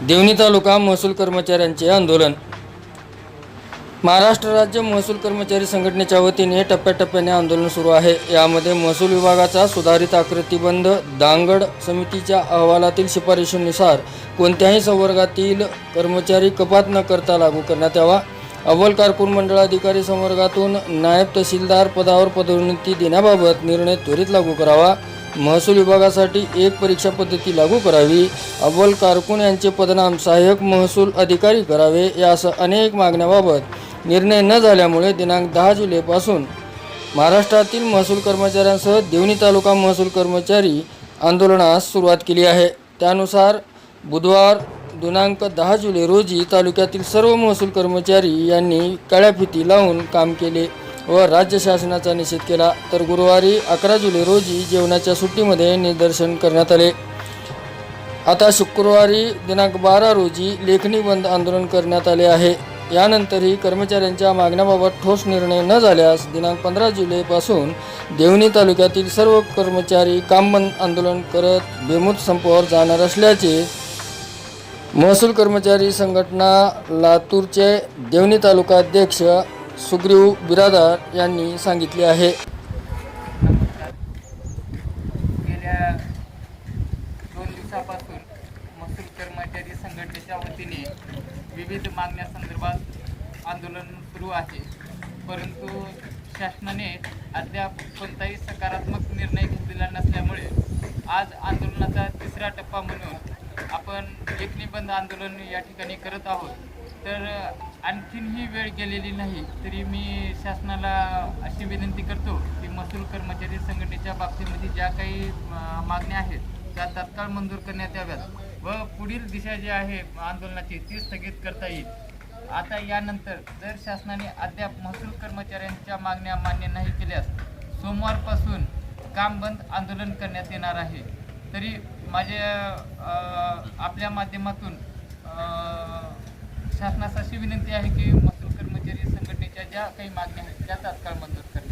देवणी तालुका महसूल कर्मचाऱ्यांचे आंदोलन. महाराष्ट्र राज्य महसूल कर्मचारी संघटनेच्या वतीने टप्प्याटप्प्याने आंदोलन सुरू आहे. यामध्ये महसूल विभागाचा सुधारित आकृतीबंध दांगड समितीच्या अहवालातील शिफारशीनुसार कोणत्याही संवर्गातील कर्मचारी कपात न करता लागू करण्यात यावा. अव्वल कारकून मंडळ अधिकारी संवर्गातून नायब तहसीलदार पदावर पदोन्नती देण्याबाबत निर्णय त्वरित लागू करावा. महसूल विभागासाठी एक परीक्षा पद्धती लागू करावी. अव्वल कारकून यांचे पदनाम सहाय्यक महसूल अधिकारी करावे यासह अनेक मागण्याबाबत निर्णय न झाल्यामुळे दिनांक दहा जुलैपासून महाराष्ट्रातील महसूल कर्मचाऱ्यांसह देवणी तालुका महसूल कर्मचारी आंदोलनास सुरुवात केली आहे. त्यानुसार बुधवार दिनांक दहा जुलै रोजी तालुक्यातील सर्व महसूल कर्मचारी यांनी काळ्या फिती लावून काम केले. व राज्य शासनाचा निषेध केला तर गुरुवारी अकरा जुलै रोजी जेवणाच्या सुट्टीमध्ये निदर्शन करण्यात आले. आता शुक्रवारी दिनांक बारा रोजी लेखणी बंद आंदोलन करण्यात आले आहे. यानंतरही कर्मचाऱ्यांच्या मागण्याबाबत ठोस निर्णय न झाल्यास दिनांक पंधरा जुलैपासून देवणी तालुक्यातील सर्व कर्मचारी कामबंद आंदोलन करत बेमुद संपावर जाणार असल्याचे महसूल कर्मचारी संघटना लातूरचे देवणी तालुका अध्यक्ष सुग्रीव बिरादार यांनी सांगितले आहे. गेल्या दोन दिवसापासून महसूल कर्मचारी संघटनेच्या वतीने विविध मागण्यासंदर्भात आंदोलन सुरू आहे. परंतु शासनाने अद्याप कोणताही सकारात्मक निर्णय घेतलेला नसल्यामुळे आज आंदोलनाचा तिसरा टप्पा म्हणून आपण एक बंद आंदोलन या ठिकाणी करत आहोत. तर आणखीनही वेळ गेलेली नाही तरी मी शासनाला अशी विनंती करतो की महसूल कर्मचारी संघटनेच्या बाबतीमध्ये ज्या काही मागण्या आहेत त्या तात्काळ मंजूर करण्यात याव्यात व पुढील दिशा जी आहे आंदोलनाची ती स्थगित करता येईल. आता यानंतर जर शासनाने अद्याप महसूल कर्मचाऱ्यांच्या मागण्या मान्य नाही केल्यास सोमवारपासून काम बंद आंदोलन करण्यात येणार आहे. तरी माझ्या आपल्या माध्यमातून शासनास अशी विनंती आहे की महसूल कर्मचारी संघटनेच्या ज्या काही मागण्या आहेत त्या तात्काळ मंजूर करा.